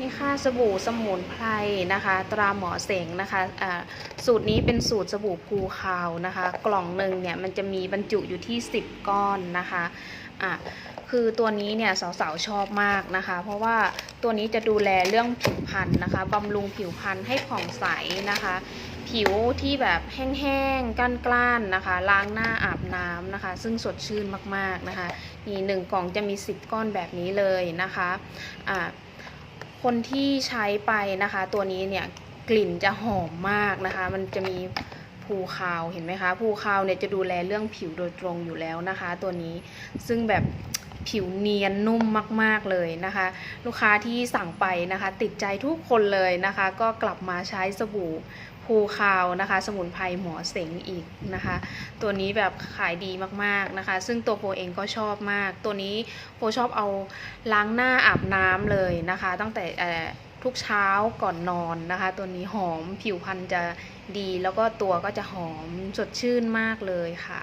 นี่ค่ะสบู่สมุนไพรนะคะ ตราหมอเสงนะคะอ่าสูตรนี้เป็นสูตรสบู่ภูคาวนะคะ กล่องหนึ่งเนี่ยมันจะมีบรรจุอยู่ที่ 10 ก้อนนะคะอะคือตัวนี้เนี่ยสาวๆชอบมากนะคะ เพราะว่าตัวนี้จะดูแลเรื่องผิวพรรณนะคะบำรุงผิวพรรณให้ผ่องใสนะคะ ผิวที่แบบแห้งๆกล้านๆนะคะ ล้างหน้าอาบน้ำนะคะ ซึ่งสดชื่นมากๆนะคะนี่หนึ่งกล่องจะมี 10 ก้อนแบบนี้เลยนะคะอ่า คนที่ใช้ไปนะคะ ตัวนี้เนี่ยกลิ่นจะหอมมากนะคะ มันจะมีภูคาวเห็นไหมคะภูคาวเนี่ยจะดูแลเรื่องผิวโดยตรงอยู่แล้วนะคะ ตัวนี้ซึ่งแบบ ผิวเนียนนุ่มมาก ๆ เลยนะคะ ลูกค้าที่สั่งไปนะคะ ติดใจทุกคนเลยนะคะ ก็กลับมาใช้สบู่ภูคาวนะคะ สมุนไพรหมอเสงอีกนะคะ ตัวนี้แบบขายดีมากๆนะคะ ซึ่งตัวโปเองก็ชอบมาก ตัวนี้โปชอบเอาล้างหน้าอาบน้ำเลยนะคะ ตั้งแต่ทุกเช้าก่อนนอนนะคะ ตัวนี้หอมผิวพรรณจะดีแล้วก็ตัวก็จะหอมสดชื่นมากเลยค่ะ